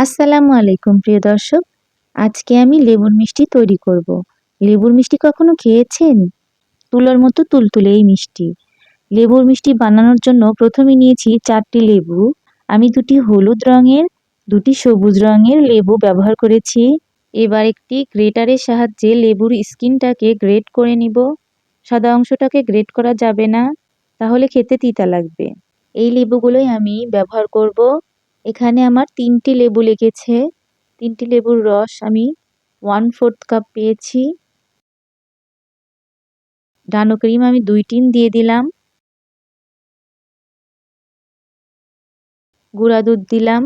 আসসালামু আলাইকুম, প্রিয় দর্শক। আজকে আমি লেবুর মিষ্টি তৈরি করব। লেবুর মিষ্টি কখনো খেয়েছেন? তুলোর মতো তুলতুলে এই মিষ্টি। লেবুর মিষ্টি বানানোর জন্য প্রথমে নিয়েছি চারটি লেবু। আমি দুটি হলুদ রঙের, দুটি সবুজ রঙের লেবু ব্যবহার করেছি। এবার একটি গ্রেটারের সাহায্যে লেবুর স্কিনটাকে গ্রেট করে নিব। সাদা অংশটাকে গ্রেট করা যাবে না, তাহলে খেতে তিতা লাগবে। এই লেবুগুলোই আমি ব্যবহার করব। এখানে আমার তিনটি লেবু লেগেছে। তিনটি লেবুর রস আমি ওয়ান ফোর্থ কাপ পেয়েছি। ডানো ক্রিম আমি দুই টিন দিয়ে দিলাম। গুঁড়া দুধ দিলাম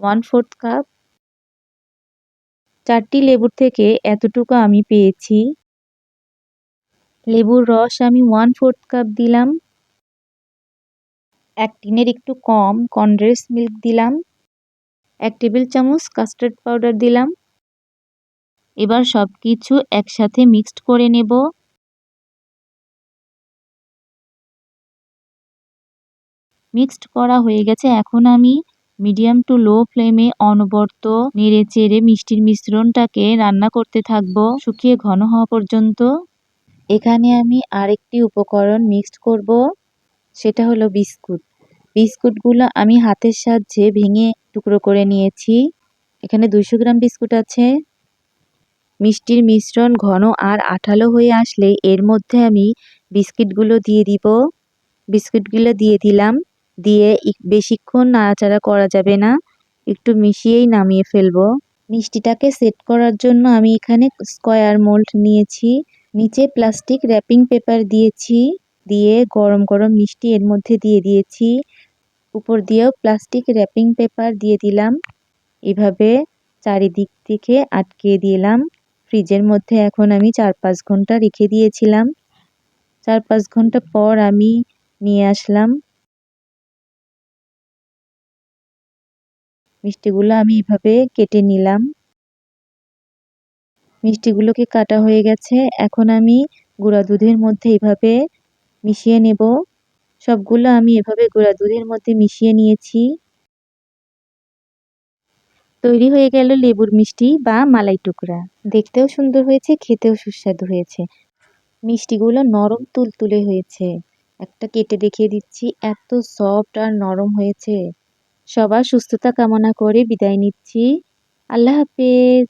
ওয়ান ফোর্থ কাপ চারটি লেবুর থেকে এতটুকু আমি পেয়েছি। লেবুর রস আমি ওয়ান ফোর্থ কাপ দিলাম। এক টিনের একটু কম কনডেন্স মিল্ক দিলাম। এক টেবিল চামচ কাস্টার্ড পাউডার দিলাম। এবার সব কিছু একসাথে মিক্সড করে নেব। মিক্সড করা হয়ে গেছে। এখন আমি মিডিয়াম টু লো ফ্লেমে অনবর্ত নেড়ে চেড়ে মিষ্টির মিশ্রণটাকে রান্না করতে থাকব। শুকিয়ে ঘন হওয়া পর্যন্ত। এখানে আমি আরেকটি উপকরণ মিক্সড করব। সেটা হলো বিস্কুট। বিস্কুটগুলো আমি হাতের সাহায্যে ভেঙে টুকরো করে নিয়েছি। এখানে দুইশো গ্রাম বিস্কুট আছে। মিষ্টির মিশ্রণ ঘন আর আঠালো হয়ে আসলে এর মধ্যে আমি বিস্কিটগুলো দিয়ে দিব। বিস্কিটগুলো দিয়ে দিলাম। দিয়ে বেশিক্ষণ নাড়াচাড়া করা যাবে না। একটু মিশিয়েই নামিয়ে ফেলব। মিষ্টিটাকে সেট করার জন্য আমি এখানে স্কোয়ার মোল্ড নিয়েছি। নিচে প্লাস্টিক র্যাপিং পেপার দিয়েছি। দিয়ে গরম গরম মিষ্টি এর মধ্যে দিয়ে দিয়েছি। উপর দিয়েও প্লাস্টিক র্যাপিং পেপার দিয়ে দিলাম। এভাবে চারিদিক থেকে আটকে দিলাম। ফ্রিজের মধ্যে এখন আমি চার পাঁচ ঘণ্টা রেখে দিয়েছিলাম। চার পাঁচ ঘণ্টা পর আমি নিয়ে আসলাম। মিষ্টিগুলো আমি এভাবে কেটে নিলাম। মিষ্টিগুলোকে কাটা হয়ে গেছে। এখন আমি গুঁড়া দুধের মধ্যে এভাবে মিশিয়ে নেব। সবগুলো আমি এভাবে গুঁড়া দুধের মধ্যে মিশিয়ে নিয়েছি। তৈরি হয়ে গেল লেবুর মিষ্টি বা মালাই টুকরা। দেখতেও সুন্দর হয়েছে, খেতেও সুস্বাদু হয়েছে। মিষ্টিগুলো নরম তুলতুলে হয়েছে। একটা কেটে দেখিয়ে দিচ্ছি, এত সফট আর নরম হয়েছে। সবার সুস্থতা কামনা করে বিদায় নিচ্ছি। আল্লাহ হাফেজ।